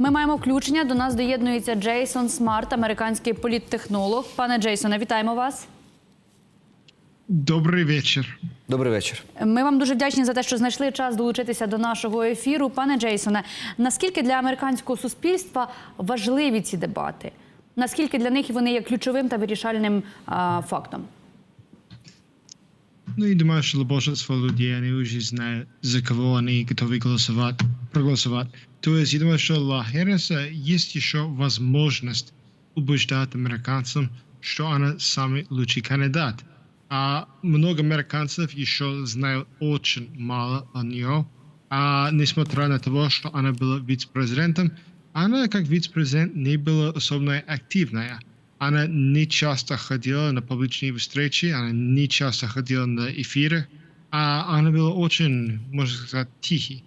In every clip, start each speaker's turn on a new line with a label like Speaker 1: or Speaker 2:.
Speaker 1: Ми маємо включення. До нас доєднується Джейсон Смарт, американський політтехнолог. Пане Джейсоне, вітаємо вас.
Speaker 2: Добрий вечір.
Speaker 3: Добрий вечір.
Speaker 1: Ми вам дуже вдячні за те, що знайшли час долучитися до нашого ефіру. Пане Джейсоне, наскільки для американського суспільства важливі ці дебати? Наскільки для них вони є ключовим та вирішальним а, фактом?
Speaker 2: Ну і думаю, що большинство людей они уже знают, за кого они готовы голосовать, проголосовать. То есть я думаю, что для Харриса есть еще возможность убеждать американцам, что она самый лучший кандидат. А много американцев еще знают очень мало о нее. А несмотря на то, что она была вице-президентом, она как вице-президент не была особенно активная. Она не часто ходила на публичные встречи, она не часто ходила на эфиры, а она была очень, можно сказать, тихий.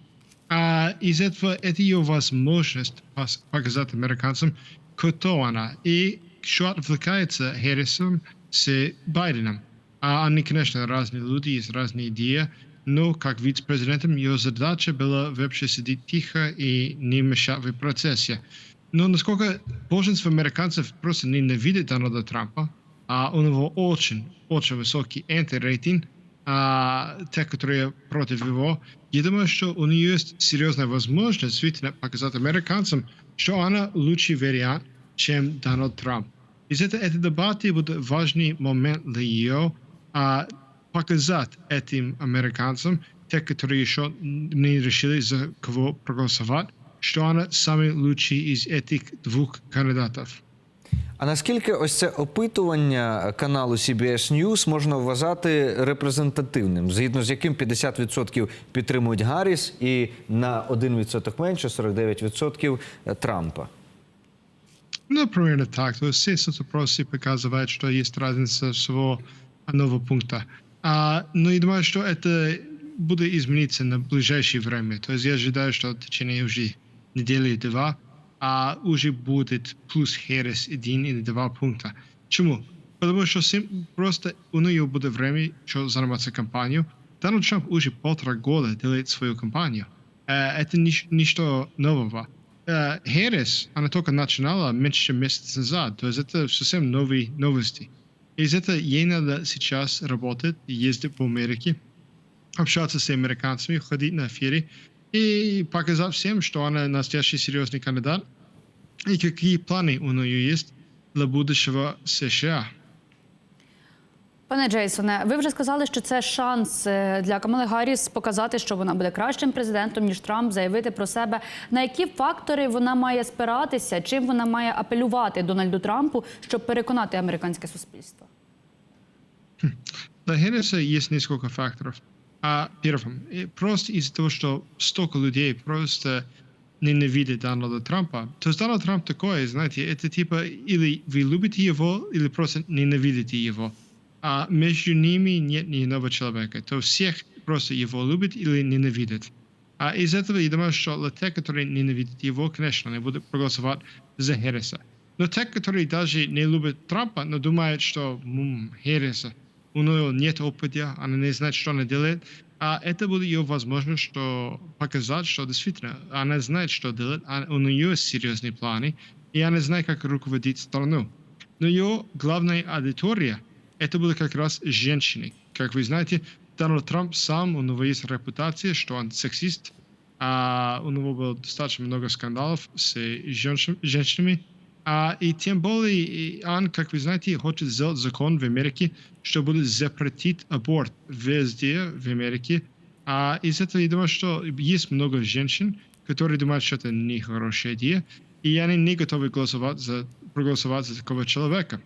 Speaker 2: А из этого это ее возможность показать американцам, кто она, и что отвлекается Харрисом с Байденом. А они, конечно, разные люди, есть разные идеи, но как вице-президентом ее задача была вообще сидеть тихо и не мешать в процессе. Но насколько большинство американцев просто ненавидят Дональда Трампа, а у него очень, очень высокий антирейтинг, а те, которые против его, я думаю, что у нее есть серьезная возможность действительно показать американцам, что она лучший вариант, чем Дональд Трамп. Из этого эти дебаты будут важный момент для ее а, показать этим американцам, те, которые еще не решили, за кого проголосовать, что она самый лучший из этих двух кандидатов.
Speaker 3: А наскільки ось це опитування каналу CBS News можна вважати репрезентативним, згідно з яким 50% підтримують Гарріс і на 1% менше 49% Трампа?
Speaker 2: Ну, примерно так. То есть все соцопросы показывают, что есть разница всего одного пункта. А, но я думаю, что это будет измениться на ближайшее время. То есть я ожидаю, что в течение уже недели-два а уже будет плюс Харрис один или два пункта. Почему? Потому что сим- просто у нее будет время, что заниматься кампанию. Дональд Трамп уже полтора года делает свою кампанию. Э, Это нич- ничто нового. Э, Харрис, она только начинала меньше чем месяц назад, то есть это совсем новые новости. Из этого ей надо сейчас работать, ездить по Америке, общаться с американцами, ходить на эфиры и показать всем, что она настоящий серьезный кандидат и какие планы у нее есть для будущего США.
Speaker 1: Пане Джейсоне, ви вже сказали, що це шанс е, для Камали Гарріс показати, що вона буде кращим президентом ніж Трамп, заявити про себе. На які фактори вона має спиратися, чим вона має апелювати Дональду Трампу, щоб переконати американське суспільство?
Speaker 2: Для Харриса есть несколько факторов. А первым, э, просто из-за того, что столько людей просто ненавидят Дональда Трампа, то есть Дональд Трамп такой, знаете, это типа или вы любите его, или просто ненавидите его. А между ними нет ни одного человека. То всех просто его любят или ненавидят. А из этого я думаю, что тех, которые ненавидят его, конечно, они будут проголосовать за Харриса. Но те, которые даже не любят Трампа, но думают, что м, Харриса, у нее нет опыта, она не знает, что она делает, а это будет ее возможность что показать, что действительно она знает, что делать, а у нее есть серьезные планы, и она знает, как руководить страну. Но ее главная аудитория это были как раз женщины. Как вы знаете, Дональд Трамп сам, у него есть репутация, что он сексист, а у него было достаточно много скандалов с женщин- женщинами, а, и тем более и он, как вы знаете, хочет сделать закон в Америке, что будет запретить аборт везде в Америке. А из этого я думаю, что есть много женщин, которые думают, что это не хорошая идея, и они не готовы голосовать за, проголосовать за такого человека.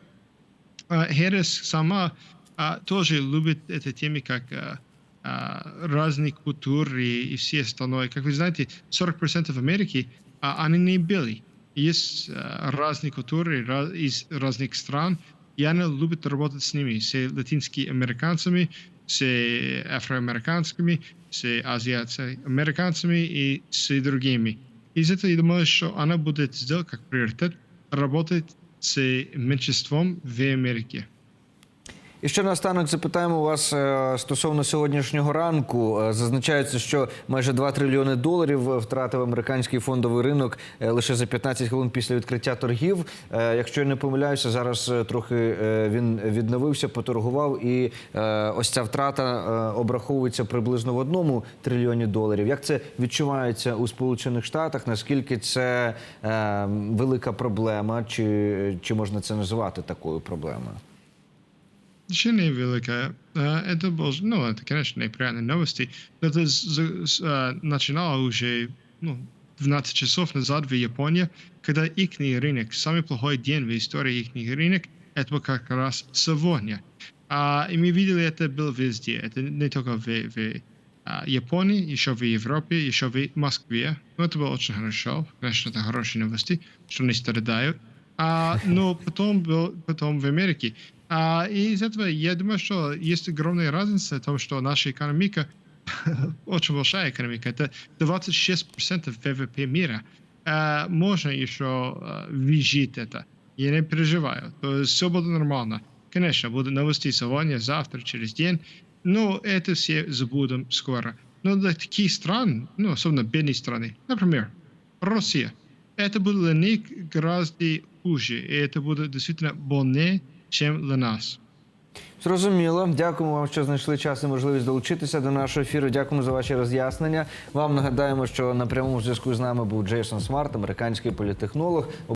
Speaker 2: А, Хэрис сама а, тоже любит эти темы, как а, а, разные культуры и все остальное. Как вы знаете, 40% Америки, а, они не белые. Есть а, разные культуры раз- из разных стран, и она любит работать с ними, с латинскими американцами, с афроамериканскими, с азиатскими и с другими. Из этого я думаю, что она будет сделать как приоритет работать с меньшинством в Америке.
Speaker 3: І ще наостанок запитаємо вас е, стосовно сьогоднішнього ранку. Е, Зазначається, що майже 2 трильйони доларів втратив американський фондовий ринок е, лише за 15 хвилин після відкриття торгів. Якщо я не помиляюся, зараз трохи він відновився, поторгував, і ось ця втрата обраховується приблизно в одному трильйоні доларів. Як це відчувається у Сполучених Штатах? Наскільки це велика проблема, чи, чи можна це називати такою проблемою?
Speaker 2: Ще не велика. Э, Это был, ну, это, конечно, неприятные новости. Но это з- з- э, начинало уже, ну, 12 часов назад в Японии, когда их рынок, самый плохой день в истории их рынок, это был как раз сегодня. А, и мы видели это было везде. Это не только в, в а, Японии, еще в Европе, еще в Москве. Ну, это было очень хорошо. Конечно, это хорошие новости, что не страдают. А, но потом, был, потом в Америке. А, и из этого я думаю, что есть огромная разница в том, что наша экономика, очень большая экономика, это 26% ВВП мира. А, можно еще а, выжить это. Я не переживаю. То есть все будет нормально. Конечно, будут новости сегодня, завтра, через день. Но это все забудем скоро. Но для таких стран, ну, особенно бедные страны, например, Россия, это будет для них гораздо хуже. И это будет действительно больнее, чем для нас.
Speaker 3: Зрозуміло. Дякуємо вам, що знайшли час і можливість долучитися до нашого ефіру. Дякуємо за ваші роз'яснення. Вам нагадаємо, що на прямому зв'язку з нами був Джейсон Смарт, американський політехнолог.